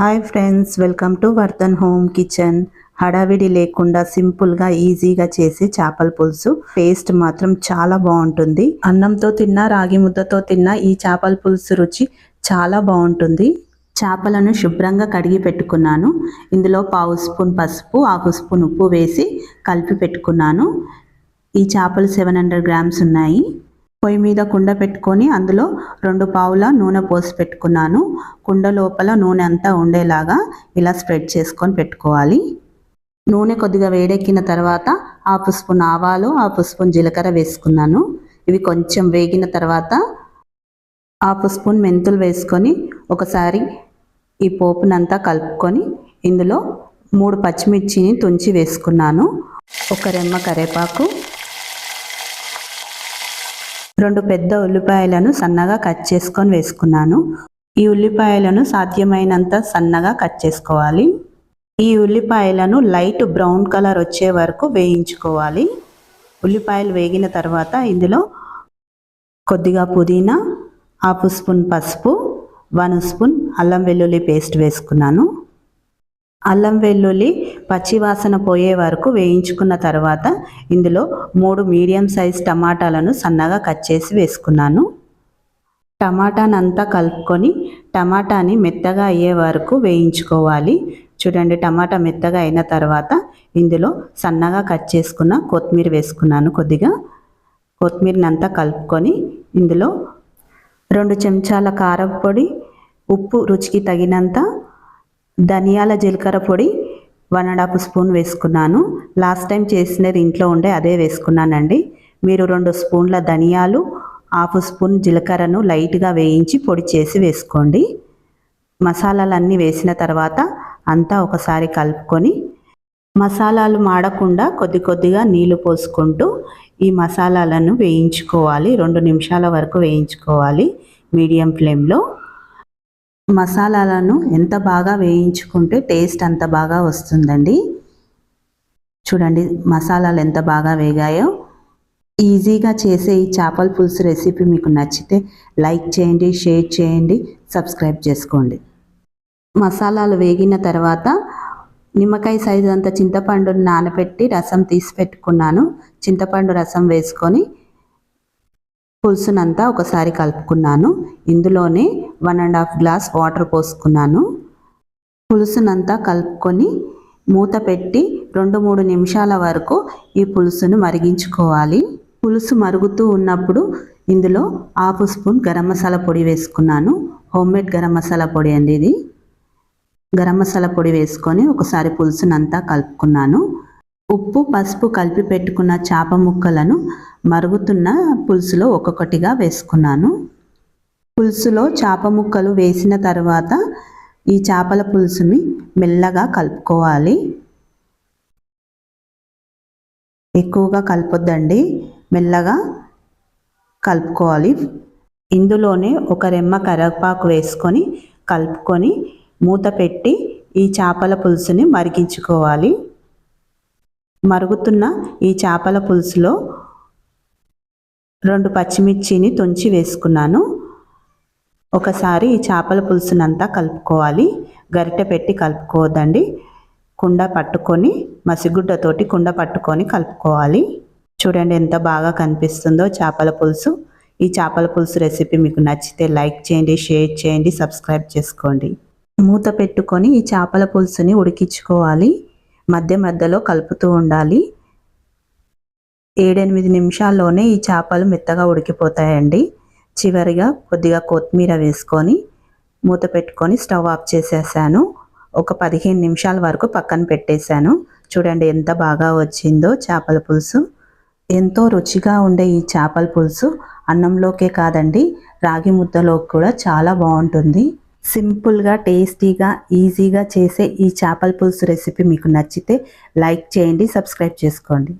Hi friends welcome to Vardhan home kitchen. హడావిడి లేకుండా సింపుల్గా ఈజీగా చేసే చేపల పులుసు. టేస్ట్ మాత్రం చాలా బాగుంటుంది. అన్నంతో తిన్నా రాగి ముద్దతో తిన్నా ఈ చేపల పులుసు రుచి చాలా బాగుంటుంది. చేపలను శుభ్రంగా కడిగి పెట్టుకున్నాను. ఇందులో పావు స్పూన్ పసుపు హాఫ్ స్పూన్ ఉప్పు వేసి కలిపి పెట్టుకున్నాను. ఈ చేపలు సెవెన్ హండ్రెడ్ గ్రామ్స్ ఉన్నాయి. పొయ్యి మీద కుండ పెట్టుకొని అందులో రెండు పావుల నూనె పోసి పెట్టుకున్నాను. కుండ లోపల నూనె అంతా ఉండేలాగా ఇలా స్ప్రెడ్ చేసుకొని పెట్టుకోవాలి. నూనె కొద్దిగా వేడెక్కిన తర్వాత హాఫ్ స్పూన్ ఆవాలు హాఫ్ స్పూన్ జీలకర్ర వేసుకున్నాను. ఇవి కొంచెం వేగిన తర్వాత హాఫ్ స్పూన్ మెంతులు వేసుకొని ఒకసారి ఈ పోపునంతా కలుపుకొని ఇందులో మూడు పచ్చిమిర్చిని తుంచి వేసుకున్నాను. ఒక రెమ్మ కరేపాకు రెండు పెద్ద ఉల్లిపాయలను సన్నగా కట్ చేసుకొని వేసుకున్నాను. ఈ ఉల్లిపాయలను సాధ్యమైనంత సన్నగా కట్ చేసుకోవాలి. ఈ ఉల్లిపాయలను లైట్ బ్రౌన్ కలర్ వచ్చే వరకు వేయించుకోవాలి. ఉల్లిపాయలు వేగిన తర్వాత ఇందులో కొద్దిగా పుదీనా హాఫ్ స్పూన్ పసుపు వన్ స్పూన్ అల్లం వెల్లుల్లి పేస్ట్ వేసుకున్నాను. అల్లం వెల్లుల్లి పచ్చివాసన పోయే వరకు వేయించుకున్న తర్వాత ఇందులో మూడు మీడియం సైజ్ టమాటాలను సన్నగా కట్ చేసి వేసుకున్నాను. టమాటానంతా కలుపుకొని టమాటాని మెత్తగా అయ్యే వరకు వేయించుకోవాలి. చూడండి టమాటా మెత్తగా అయిన తర్వాత ఇందులో సన్నగా కట్ చేసుకున్న కొత్తిమీర వేసుకున్నాను కొద్దిగా. కొత్తిమీరని అంతా కలుపుకొని ఇందులో రెండు చెంచాల కారం పొడి ఉప్పు రుచికి తగినంత ధనియాల జీలకర్ర పొడి వన్ అండ్ హాఫ్ స్పూన్ వేసుకున్నాను. లాస్ట్ టైం చేసినది ఇంట్లో ఉండే అదే వేసుకున్నానండి. మీరు రెండు స్పూన్ల ధనియాలు హాఫ్ స్పూన్ జీలకర్రను లైట్గా వేయించి పొడి చేసి వేసుకోండి. మసాలాలన్నీ వేసిన తర్వాత అంతా ఒకసారి కలుపుకొని మసాలాలు మాడకుండా కొద్ది కొద్దిగా నీళ్ళు పోసుకుంటూ ఈ మసాలాలను వేయించుకోవాలి. రెండు నిమిషాల వరకు వేయించుకోవాలి మీడియం ఫ్లేమ్లో. మసాలాలను ఎంత బాగా వేయించుకుంటే టేస్ట్ అంత బాగా వస్తుందండి. చూడండి మసాలాలు ఎంత బాగా వేగాయో. ఈజీగా చేసే ఈ చేపల పులుసు రెసిపీ మీకు నచ్చితే లైక్ చేయండి షేర్ చేయండి సబ్స్క్రైబ్ చేసుకోండి. మసాలాలు వేగిన తర్వాత నిమ్మకాయ సైజు అంత చింతపండుని నానబెట్టి రసం తీసి పెట్టుకున్నాను. చింతపండు రసం వేసుకొని పులుసునంతా ఒకసారి కలుపుకున్నాను. ఇందులోనే one and half glass water పోసుకున్నాను. పులుసునంతా కలుపుకొని మూత పెట్టి రెండు మూడు నిమిషాల వరకు ఈ పులుసును మరిగించుకోవాలి. పులుసు మరుగుతూ ఉన్నప్పుడు ఇందులో హాఫ్ స్పూన్ గరం మసాలా పొడి వేసుకున్నాను. హోమ్మేడ్ గరం మసాలా పొడి అండి ఇది. గరం మసాలా పొడి వేసుకొని ఒకసారి పులుసునంతా కలుపుకున్నాను. ఉప్పు పసుపు కలిపి పెట్టుకున్న చేప ముక్కలను మరుగుతున్న పులుసులో ఒక్కొక్కటిగా వేసుకున్నాను. పులుసులో చేప ముక్కలు వేసిన తర్వాత ఈ చేపల పులుసుని మెల్లగా కలుపుకోవాలి. ఎక్కువగా కలపొద్దండి. మెల్లగా కలుపుకోవాలి. ఇందులోనే ఒక రెమ్మ కరివేపాకు వేసుకొని కలుపుకొని మూత పెట్టి ఈ చేపల పులుసుని మరిగించుకోవాలి. మరుగుతున్న ఈ చేపల పులుసులో రెండు పచ్చిమిర్చిని తుంచి వేసుకున్నాను. ఒకసారి ఈ చేపల పులుసునంతా కలుపుకోవాలి. గరిటె పెట్టి కలుపుకోవద్దండి. కుండ పట్టుకొని మసిగుడ్డతోటి కుండ పట్టుకొని కలుపుకోవాలి. చూడండి ఎంత బాగా కనిపిస్తుందో చేపల పులుసు. ఈ చేపల పులుసు రెసిపీ మీకు నచ్చితే లైక్ చేయండి షేర్ చేయండి సబ్స్క్రైబ్ చేసుకోండి. మూత పెట్టుకొని ఈ చేపల పులుసుని ఉడికించుకోవాలి. మధ్య మధ్యలో కలుపుతూ ఉండాలి. ఏడెనిమిది నిమిషాల్లోనే ఈ చేపలు మెత్తగా ఉడికిపోతాయండి. చివరిగా కొద్దిగా కొత్తిమీర వేసుకొని మూత పెట్టుకొని స్టవ్ ఆఫ్ చేసేసాను. ఒక పదిహేను నిమిషాల వరకు పక్కన పెట్టేశాను. చూడండి ఎంత బాగా వచ్చిందో చేపల పులుసు. ఎంతో రుచిగా ఉండే ఈ చేపల పులుసు అన్నంలోకే కాదండి రాగి ముద్దలోకి కూడా చాలా బాగుంటుంది. సింపుల్గా టేస్టీగా ఈజీగా చేసే ఈ చేపల పులుసు రెసిపీ మీకు నచ్చితే లైక్ చేయండి సబ్స్క్రైబ్ చేసుకోండి.